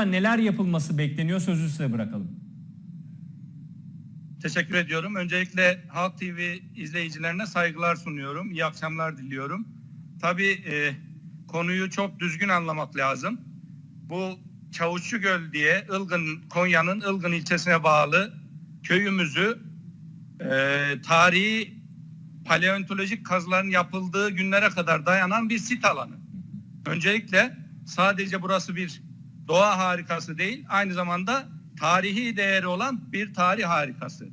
konuda neler yapılması bekleniyor sözü size bırakalım. Teşekkür ediyorum. Öncelikle Halk TV izleyicilerine saygılar sunuyorum. İyi akşamlar diliyorum. Tabii e, konuyu çok düzgün anlamak lazım. Bu Çavuşçu Göl diye Ilgın Konya'nın Ilgın ilçesine bağlı köyümüzü e, tarihi paleontolojik kazıların yapıldığı günlere kadar dayanan bir sit alanı. Öncelikle sadece burası bir doğa harikası değil, aynı zamanda tarihi değeri olan bir tarih harikası.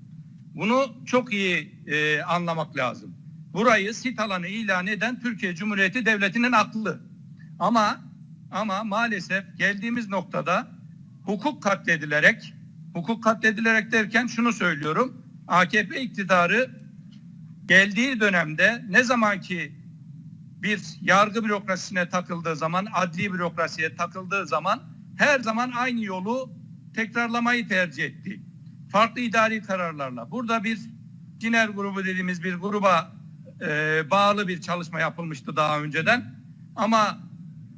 Bunu çok iyi e, anlamak lazım. Burayı sit alanı ilan eden Türkiye Cumhuriyeti Devleti'nin aklı. Ama ama maalesef geldiğimiz noktada hukuk katledilerek, hukuk katledilerek derken şunu söylüyorum. AKP iktidarı geldiği dönemde ne zaman ki bir yargı bürokrasisine takıldığı zaman, adli bürokrasiye takıldığı zaman her zaman aynı yolu tekrarlamayı tercih etti. Farklı idari kararlarla. Burada bir Ciner grubu dediğimiz bir gruba e, bağlı bir çalışma yapılmıştı daha önceden. Ama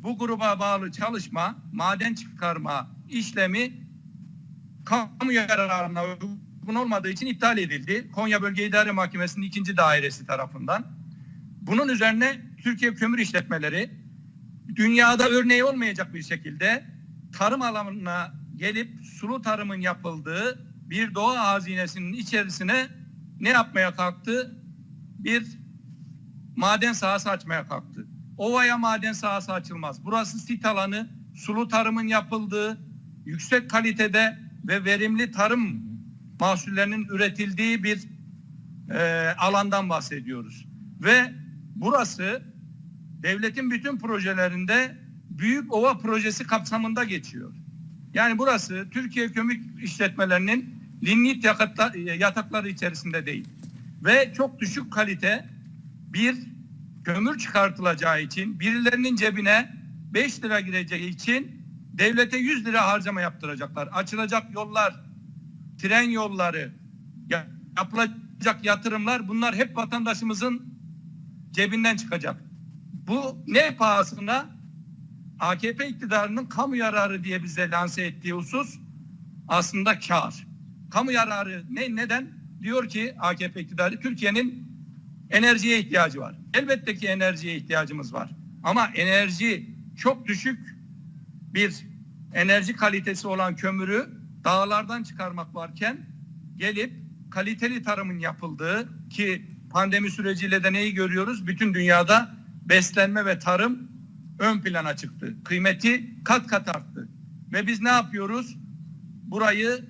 bu gruba bağlı çalışma, maden çıkarma işlemi kamu yararına uygun olmadığı için iptal edildi. Konya Bölge İdare Mahkemesi'nin ikinci dairesi tarafından. Bunun üzerine Türkiye Kömür İşletmeleri dünyada örneği olmayacak bir şekilde tarım alanına gelip sulu tarımın yapıldığı bir doğa hazinesinin içerisine ne yapmaya kalktı? Bir maden sahası açmaya kalktı. Ovaya maden sahası açılmaz. Burası sit alanı, sulu tarımın yapıldığı, yüksek kalitede ve verimli tarım mahsullerinin üretildiği bir e, alandan bahsediyoruz. Ve burası devletin bütün projelerinde Büyük Ova projesi kapsamında geçiyor. Yani burası Türkiye Kömür İşletmelerinin lignit yatakları içerisinde değil. Ve çok düşük kalite bir kömür çıkartılacağı için birilerinin cebine 5 lira gireceği için devlete 100 lira harcama yaptıracaklar. Açılacak yollar, tren yolları, ya- yapılacak yatırımlar bunlar hep vatandaşımızın cebinden çıkacak. Bu ne pahasına? AKP iktidarının kamu yararı diye bize lanse ettiği husus aslında kar. Kamu yararı ne neden? Diyor ki AKP iktidarı Türkiye'nin enerjiye ihtiyacı var. Elbette ki enerjiye ihtiyacımız var. Ama enerji çok düşük bir enerji kalitesi olan kömürü dağlardan çıkarmak varken gelip kaliteli tarımın yapıldığı ki pandemi süreciyle de neyi görüyoruz? Bütün dünyada beslenme ve tarım ön plana çıktı. Kıymeti kat kat arttı. Ve biz ne yapıyoruz? Burayı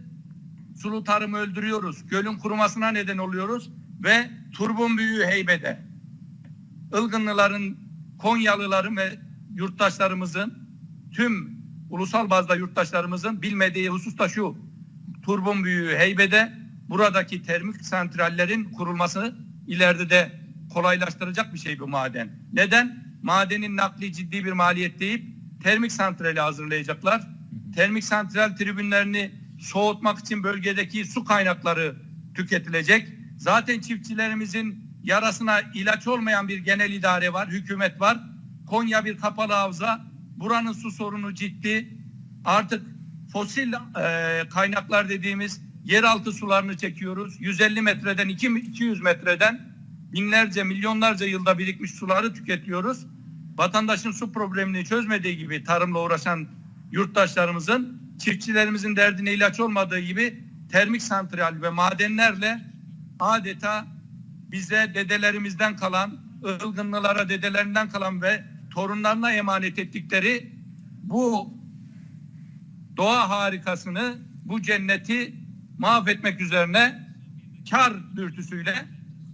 sulu tarımı öldürüyoruz. Gölün kurumasına neden oluyoruz ve turbun büyüğü heybede. Ilgınlıların, Konyalıların ve yurttaşlarımızın tüm ulusal bazda yurttaşlarımızın bilmediği husus da şu. Turbun büyüğü heybede buradaki termik santrallerin kurulması ileride de kolaylaştıracak bir şey bu maden. Neden? Madenin nakli ciddi bir maliyet deyip termik santrali hazırlayacaklar. Termik santral tribünlerini soğutmak için bölgedeki su kaynakları tüketilecek. Zaten çiftçilerimizin yarasına ilaç olmayan bir genel idare var, hükümet var. Konya bir kapalı havza. Buranın su sorunu ciddi. Artık fosil e, kaynaklar dediğimiz yeraltı sularını çekiyoruz. 150 metreden 200 metreden binlerce milyonlarca yılda birikmiş suları tüketiyoruz. Vatandaşın su problemini çözmediği gibi tarımla uğraşan yurttaşlarımızın çiftçilerimizin derdine ilaç olmadığı gibi termik santral ve madenlerle adeta bize dedelerimizden kalan, ılgınlılara dedelerinden kalan ve torunlarına emanet ettikleri bu doğa harikasını, bu cenneti mahvetmek üzerine kar dürtüsüyle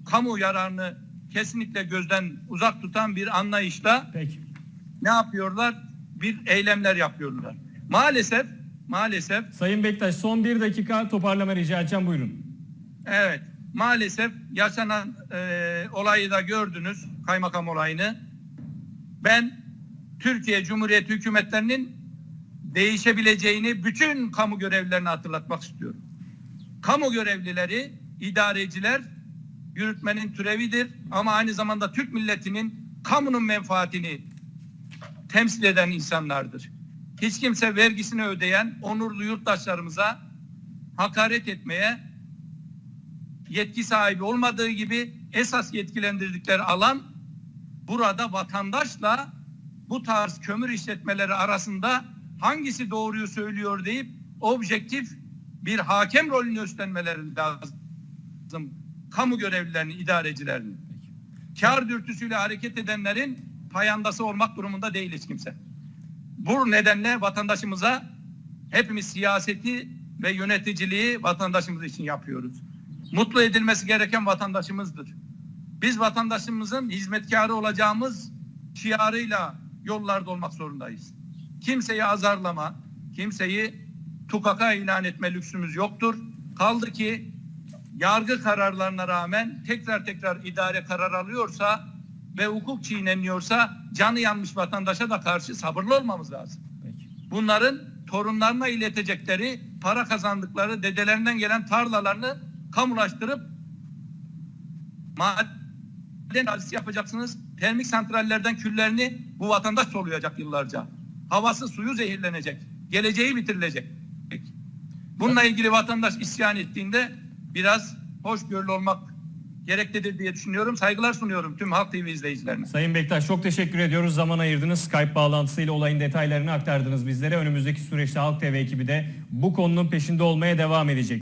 kamu yararını kesinlikle gözden uzak tutan bir anlayışla Peki. ne yapıyorlar? Bir eylemler yapıyorlar. Maalesef, maalesef Sayın Bektaş son bir dakika toparlama rica edeceğim buyurun. Evet, maalesef yaşanan e, olayı da gördünüz, kaymakam olayını. Ben Türkiye Cumhuriyeti hükümetlerinin değişebileceğini bütün kamu görevlilerine hatırlatmak istiyorum. Kamu görevlileri, idareciler yürütmenin türevidir ama aynı zamanda Türk milletinin kamunun menfaatini temsil eden insanlardır. hiç kimse vergisini ödeyen onurlu yurttaşlarımıza hakaret etmeye yetki sahibi olmadığı gibi esas yetkilendirdikleri alan burada vatandaşla bu tarz kömür işletmeleri arasında hangisi doğruyu söylüyor deyip objektif bir hakem rolünü üstlenmeleri lazım. Kamu görevlilerinin, idarecilerinin. Kar dürtüsüyle hareket edenlerin payandası olmak durumunda değil hiç kimse. Bu nedenle vatandaşımıza hepimiz siyaseti ve yöneticiliği vatandaşımız için yapıyoruz. Mutlu edilmesi gereken vatandaşımızdır. Biz vatandaşımızın hizmetkarı olacağımız şiarıyla yollarda olmak zorundayız. Kimseyi azarlama, kimseyi tukaka ilan etme lüksümüz yoktur. Kaldı ki yargı kararlarına rağmen tekrar tekrar idare karar alıyorsa ve hukuk çiğneniyorsa canı yanmış vatandaşa da karşı sabırlı olmamız lazım. Peki. Bunların torunlarına iletecekleri para kazandıkları dedelerinden gelen tarlalarını kamulaştırıp maden arazisi yapacaksınız. Termik santrallerden küllerini bu vatandaş soluyacak yıllarca. Havası suyu zehirlenecek. Geleceği bitirilecek. Bununla ilgili vatandaş isyan ettiğinde biraz hoşgörülü olmak gereklidir diye düşünüyorum. Saygılar sunuyorum tüm Halk TV izleyicilerine. Sayın Bektaş çok teşekkür ediyoruz. Zaman ayırdınız. Skype bağlantısıyla olayın detaylarını aktardınız bizlere. Önümüzdeki süreçte Halk TV ekibi de bu konunun peşinde olmaya devam edecek.